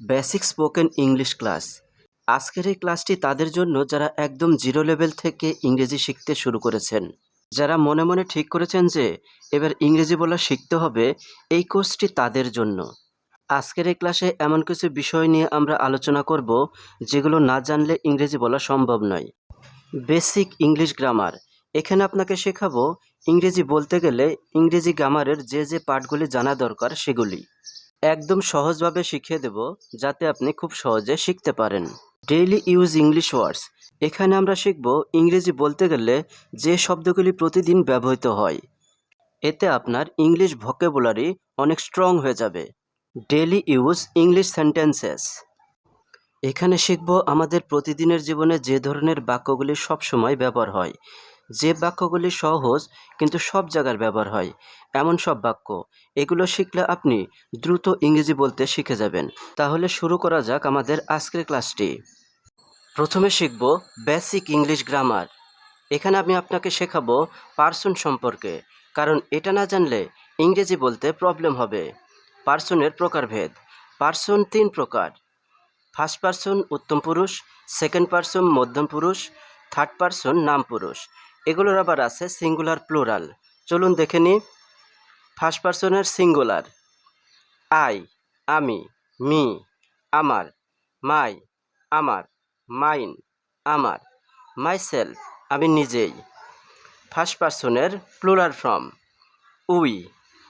Basic spoken English class. আজকের এই ক্লাসটি তাদের জন্য যারা একদম জিরো লেভেল থেকে ইংরেজি শিখতে শুরু করেছেন। যারা মনে মনে ঠিক করেছেন যে এবার ইংরেজি বলা শিখতে হবে, এই কোর্সটি তাদের জন্য। আজকের এই ক্লাসে এমন কিছু বিষয় নিয়ে আমরা আলোচনা করব, যেগুলো না জানলে ইংরেজি বলা সম্ভব নয়। Basic English grammar. এখানে আপনাকে শেখাবো, ইংরেজি বলতে গেলে ইংরেজি গ্রামারের যে যে পার্টগুলি জানা দরকার সেগুলি। একদম সহজভাবে শিখিয়ে দেব যাতে আপনি খুব সহজে শিখতে পারেন। ডেইলি ইউজ ইংলিশ ওয়ার্ডস এখানে আমরা শিখব ইংরেজি বলতে গেলে যে শব্দগুলি প্রতিদিন ব্যবহৃত হয়। এতে আপনার ইংলিশ ভকেবুলারি অনেক স্ট্রং হয়ে যাবে। ডেইলি ইউজ ইংলিশ সেন্টেন্সেস এখানে শিখব আমাদের প্রতিদিনের জীবনে যে ধরনের বাক্যগুলি সবসময় ব্যবহার হয়। যে বাক্যগুলি সহজ, কিন্তু সব জায়গার ব্যবহার হয়। এমন সব বাক্য, এগুলো শিখলে আপনি দ্রুত ইংরেজি বলতে শিখে যাবেন। তাহলে শুরু করা যাক আমাদের আজকের ক্লাসটি। প্রথমে শিখব বেসিক ইংলিশ গ্রামার। এখানে আমি আপনাকে শেখাবো পার্সন সম্পর্কে, কারণ এটা না জানলে ইংরেজি বলতে প্রবলেম হবে। পার্সনের প্রকারভেদ, পার্সন তিন প্রকার। ফার্স্ট পার্সন উত্তম পুরুষ, সেকেন্ড পার্সন মধ্যম পুরুষ, থার্ড পার্সন নাম পুরুষ। এগুলোর আবার আছে সিঙ্গুলার প্লুরাল। চলুন দেখে নিই। ফার্স্ট পার্সনের সিঙ্গুলার আই আমি মি আমার মাই আমার মাইন আমার মাই সেলফ আমি নিজেই। ফার্স্ট পার্সনের প্লুরাল ফর্ম উই,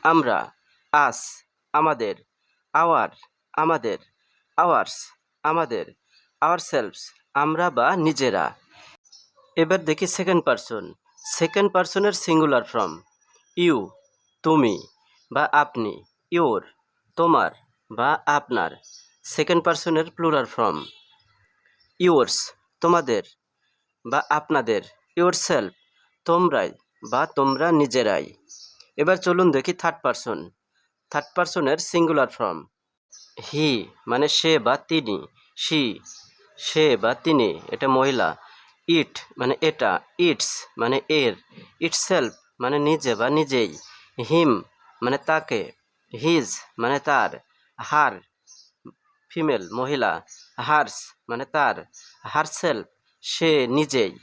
আমরা আস আমাদের আওয়ার আমাদের আওয়ার্স আমাদের আওয়ার সেলফস আমরা বা নিজেরা। এবার দেখি সেকেন্ড পার্সন সেকেন্ড পার্সনের সিঙ্গুলার ফর্ম ইউ তুমি বা আপনি। ইওর তোমার বা আপনার। সেকেন্ড পার্সনের প্লুরাল ফর্ম ইয়োর্স তোমাদের বা আপনাদের। ইয়োর সেলফ তোমরাই বা তোমরা নিজেরাই। এবার চলুন দেখি থার্ড পার্সন থার্ড পার্সনের সিঙ্গুলার ফর্ম হি মানে সে বা তিনি। সি সে বা তিনি। এটা মহিলা। ইট মানে এটা, ইটস মানে এর ইট সেলফ মানে নিজে বা নিজেই, হিম মানে তাকে, হিজ মানে তার, হার, ফিমেল, মহিলা, হার্স মানে তার হার সেলফ সে নিজেই।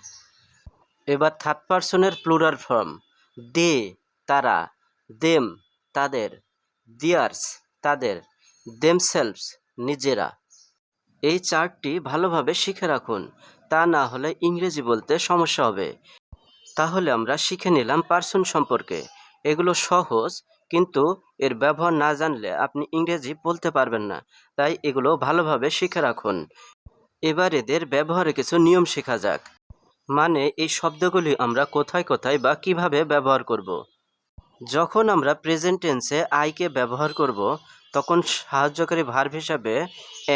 এবার থার্ড পার্সনের প্লুরাল ফর্ম, দে, তারা, দেম, তাদের, দিয়ার্স, তাদের দেমসেলভস নিজেরা। এই চার্টটি ভালোভাবে শিখে রাখুন। তা না হলে ইংরেজি বলতে সমস্যা হবে। তাহলে আমরা শিখে নিলাম পার্সন সম্পর্কে। এগুলো সহজ, কিন্তু এর ব্যবহার না জানলে আপনি ইংরেজি বলতে পারবেন না। তাই এগুলো ভালোভাবে শিখে রাখুন। এবার এদের ব্যবহারে কিছু নিয়ম শেখা যাক। মানে এই শব্দগুলি আমরা কোথায় কোথায় বা কীভাবে ব্যবহার করব। যখন আমরা প্রেজেন্ট টেন্সে আইকে ব্যবহার করব, তখন সাহায্যকারী ভার্ব হিসাবে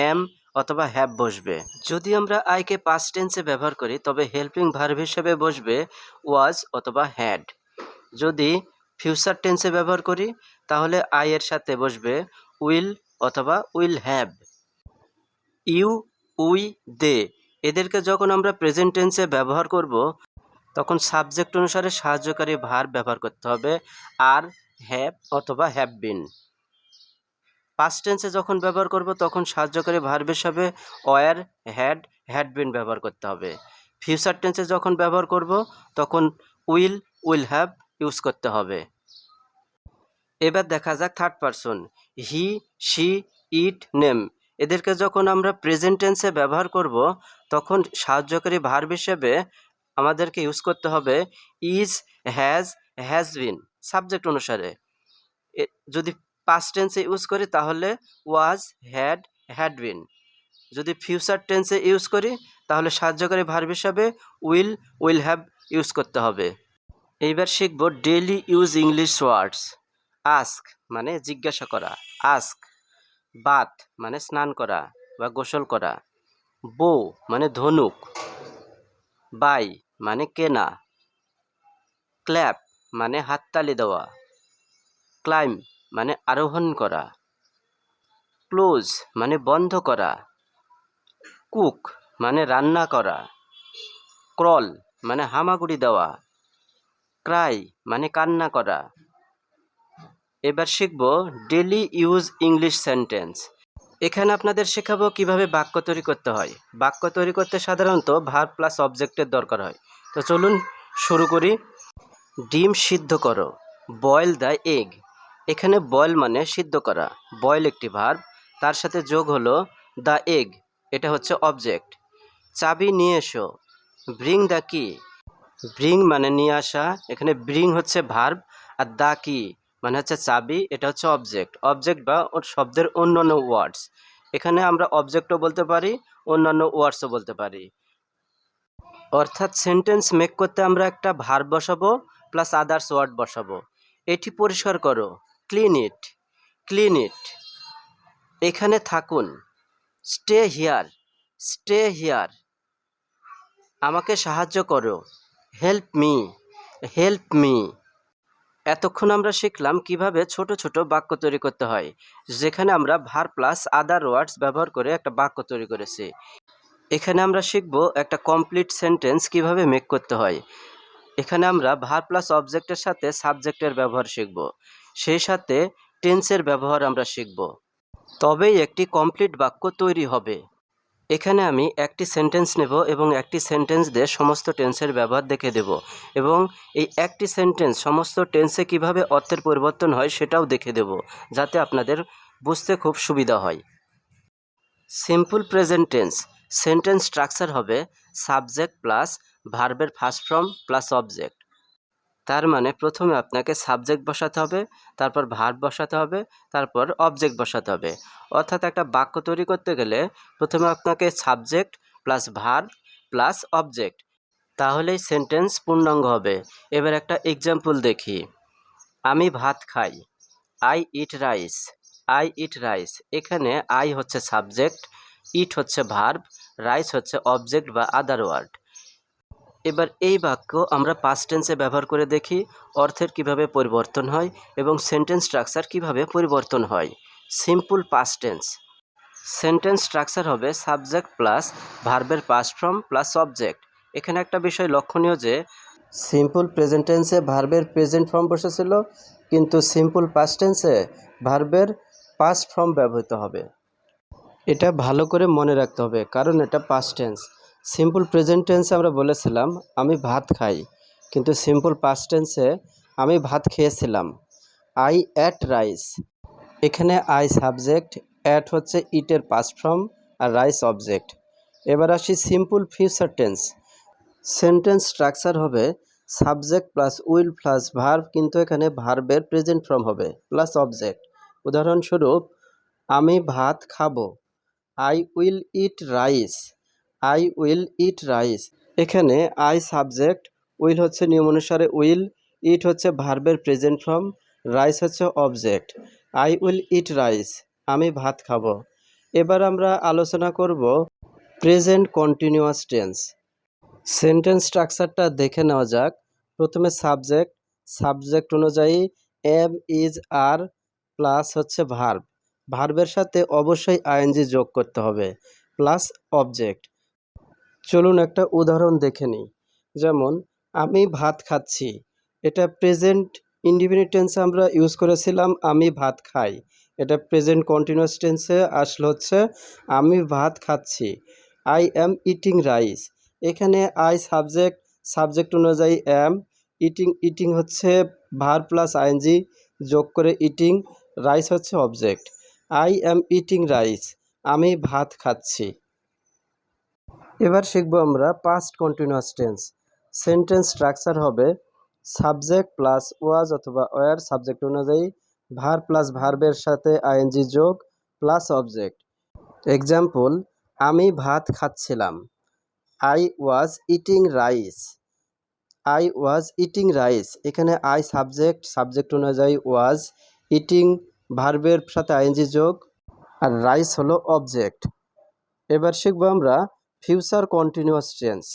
এম অথবা হ্যাভ বসবে। যদি আমরা আইকে পাস্ট টেন্সে ব্যবহার করি, তবে হেল্পিং ভার্ব হিসেবে বসবে ওয়াজ অথবা হ্যাড যদি ফিউচার টেন্সে ব্যবহার করি, তাহলে আই এর সাথে বসবে উইল অথবা will have you we they এদেরকে যখন আমরা প্রেজেন্ট টেন্সে ব্যবহার করব, তখন সাবজেক্ট অনুসারে সাহায্যকারী ভার ব্যবহার করতে হবে আর হ্যাভ অথবা হ্যাভ বিন পাস্ট টেন্সে যখন ব্যবহার করব, তখন সাহায্যকারী ভার্ব হিসাবে ওয়ার হ্যাড হ্যাড বিন ব্যবহার করতে হবে। ফিউচার টেন্সে যখন ব্যবহার করব, তখন উইল উইল হ্যাভ ইউজ করতে হবে। এবার দেখা যাক third person he she it name এদেরকে যখন আমরা প্রেজেন্ট টেন্সে ব্যবহার করব, তখন সাহায্যকারী ভার্ব হিসেবে আমাদেরকে ইউজ করতে হবে is has has been subject অনুসারে। যদি পাস্ট টেন্সে ইউজ করি, তাহলে ওয়াজ হ্যাড হ্যাড বিন যদি ফিউচার টেন্সে ইউজ করি, তাহলে সাহায্যকারী ভার্ব হিসাবে উইল উইল হ্যাভ ইউজ করতে হবে। এইবার শিখব daily use English words ask মানে জিজ্ঞাসা করা। আস্ক বাথ মানে স্নান করা বা গোসল করা। বো মানে ধনুক। বাই মানে কেনা। ক্ল্যাপ মানে হাততালি দেওয়া। ক্লাইম মানে আরোহণ করা। ক্লোজ মানে বন্ধ করা। কুক মানে রান্না করা। ক্রল মানে হামাগুড়ি দেওয়া। ক্রাই মানে কান্না করা। এবার শিখব ডেলি ইউজ ইংলিশ সেন্টেন্স এখানে আপনাদের শেখাবো কীভাবে বাক্য তৈরি করতে হয়। বাক্য তৈরি করতে সাধারণত ভার প্লাস অবজেক্টের দরকার হয়। তো চলুন শুরু করি। ডিম সিদ্ধ করো। বয়েল দ্য এগ এখানে বয়েল মানে সিদ্ধ করা। বয়েল একটি ভার্ব তার সাথে যোগ হলো দ্য এগ এটা হচ্ছে অবজেক্ট চাবি নিয়ে এসো। ব্রিং দ্য কি ব্রিং মানে নিয়ে আসা, এখানে ব্রিং হচ্ছে ভার্ব আর দ্য কি মানে হচ্ছে চাবি, এটা হচ্ছে অবজেক্ট অবজেক্ট বা ওর শব্দের অন্যান্য ওয়ার্ডস এখানে আমরা অবজেক্টও বলতে পারি, অন্যান্য ওয়ার্ডসও বলতে পারি। অর্থাৎ সেন্টেন্স মেক করতে আমরা একটা ভার্ব বসাবো প্লাস আদার্স ওয়ার্ড বসাবো। এটি পরিষ্কার করো। ক্লিন ইট ক্লিন ইট এখানে থাকুন। স্টে হিয়ার স্টে হিয়ার আমাকে সাহায্য করো। হেল্প মি হেল্প মি এতক্ষণ আমরা শিখলাম কীভাবে ছোট ছোট বাক্য তৈরি করতে হয়, যেখানে আমরা ভার প্লাস আদার ওয়ার্ডস ব্যবহার করে একটা বাক্য তৈরি করেছি। এখানে আমরা শিখব একটা কমপ্লিট সেন্টেন্স কীভাবে মেক করতে হয়। এখানে আমরা ভার প্লাস অবজেক্টের সাথে সাবজেক্টের ব্যবহার শিখব। সেই সাথে টেন্সের ব্যবহার আমরা শিখব। তবেই একটি কমপ্লিট বাক্য তৈরি হবে। এখানে আমি একটি সেন্টেন্স নেব এবং একটি সেন্টেন্স দিয়ে সমস্ত টেন্সের ব্যবহার দেখে দেব এবং এই একটি সেন্টেন্স সমস্ত টেন্সে কীভাবে অর্থের পরিবর্তন হয় সেটাও দেখে দেব যাতে আপনাদের বুঝতে খুব সুবিধা হয়। Simple present tense sentence structure হবে সাবজেক্ট প্লাস ভার্বের ফার্স্ট ফর্ম প্লাস অবজেক্ট তার মানে প্রথমে আপনাকে সাবজেক্ট বসাতে হবে, তারপর ভার্ব বসাতে হবে, তারপর অবজেক্ট বসাতে হবে। অর্থাৎ একটা বাক্য তৈরি করতে গেলে প্রথমে আপনাকে subject plus verb plus object তাহলেই সেন্টেন্স পূর্ণাঙ্গ হবে। এবার একটা এক্সাম্পল দেখি। আমি ভাত খাই I eat rice I eat rice এখানে আই হচ্ছে সাবজেক্ট ইট হচ্ছে ভার্ব রাইস হচ্ছে অবজেক্ট বা আদার ওয়ার্ড এবার এই বাক্য আমরা পাস্ট টেন্সে ব্যবহার করে দেখি, অর্থের কীভাবে পরিবর্তন হয় এবং সেন্টেন্স স্ট্রাকচার কীভাবে পরিবর্তন হয়। Simple past tense sentence structure হবে সাবজেক্ট প্লাস ভার্বের পাস্ট ফর্ম প্লাস অবজেক্ট এখানে একটা বিষয় লক্ষণীয় যে সিম্পল প্রেজেন্ট টেন্সে ভার্বের প্রেজেন্ট ফর্ম বসেছিল, কিন্তু সিম্পল পাস্ট টেন্সে ভার্বের পাস্ট ফর্ম ব্যবহৃত হবে। এটা ভালো করে মনে রাখতে হবে, কারণ এটা পাস্ট টেন্স সিম্পল প্রেজেন্ট টেন্সে আমরা বলেছিলাম, আমি ভাত খাই। কিন্তু সিম্পল পাস্ট টেন্সে আমি ভাত খেয়েছিলাম। আই অ্যাট রাইস এখানে আই সাবজেক্ট অ্যাট হচ্ছে ইটের পাস্ট ফর্ম আর রাইস অবজেক্ট এবার আসি simple future tense sentence structure হবে subject plus will plus verb কিন্তু এখানে ভার্বের প্রেজেন্ট ফর্ম হবে প্লাস অবজেক্ট উদাহরণস্বরূপ, আমি ভাত খাব। I will eat rice I will eat rice. এখানে আই সাবজেক্ট, উইল হচ্ছে নিয়ম অনুসারে উইল, ইট হচ্ছে ভার্বের প্রেজেন্ট ফর্ম, রাইস হচ্ছে object. I will eat rice, আমি ভাত খাব। এবার আমরা আলোচনা করব প্রেজেন্ট কন্টিনিউয়াস টেন্স। সেন্টেন্স স্ট্রাকচারটা দেখে নেওয়া যাক। প্রথমে সাবজেক্ট সাবজেক্ট অনুযায়ী এম ইজ আর প্লাস হচ্ছে ভার্ব। ভার্বের সাথে অবশ্যই আইএনজি যোগ করতে হবে, প্লাস অবজেক্ট। চলুন একটা উদাহরণ দেখে নিই। যেমন, আমি ভাত খাচ্ছি। এটা প্রেজেন্ট ইন্ডিপেন্ডেন্ট টেন্সে আমরা ইউজ করেছিলাম, আমি ভাত খাই। এটা প্রেজেন্ট কন্টিনিউয়াস টেন্সে আসলে হচ্ছে, আমি ভাত খাচ্ছি। আই অ্যাম ইটিং রাইস এখানে আই সাবজেক্ট সাবজেক্ট অনুযায়ী অ্যাম ইটিং ইটিং হচ্ছে ভার প্লাস আইএনজি যোগ করে ইটিং রাইস হচ্ছে object I am eating rice আমি ভাত খাচ্ছি। এবার শিখব আমরা past continuous tense sentence structure হবে সাবজেক্ট প্লাস ওয়াজ অথবা ওয়ার সাবজেক্ট অনুযায়ী ভার প্লাস ভার্বের সাথে আইএনজি যোগ প্লাস অবজেক্ট এক্সাম্পল আমি ভাত খাচ্ছিলাম। I was eating rice I was eating rice এখানে আই সাবজেক্ট সাবজেক্ট অনুযায়ী ওয়াজ ইটিং ভার্বের সাথে আইএনজি যোগ। আর রাইস হলো অবজেক্ট এবার শিখব আমরা ফিউচার কন্টিনিউয়াস টেন্স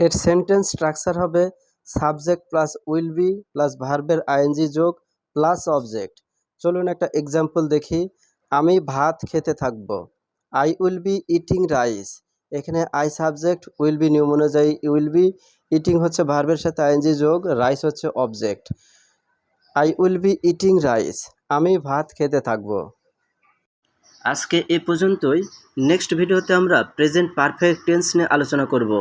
এর সেন্টেন্স স্ট্রাকচার হবে subject plus will be plus ভার্বের আইএনজি যোগ প্লাস অবজেক্ট চলুন একটা এক্সাম্পল দেখি। আমি ভাত খেতে থাকব। I will be eating rice এখানে আই সাবজেক্ট উইল বি নিয়ম অনুযায়ী উইল বি ইটিং হচ্ছে ভার্বের সাথে আইএনজি যোগ রাইস হচ্ছে object I will be eating rice আমি ভাত খেতে থাকব। আজকে এ পর্যন্তই। নেক্সট ভিডিওতে আমরা প্রেজেন্ট পারফেক্ট টেন্স নিয়ে আলোচনা করব।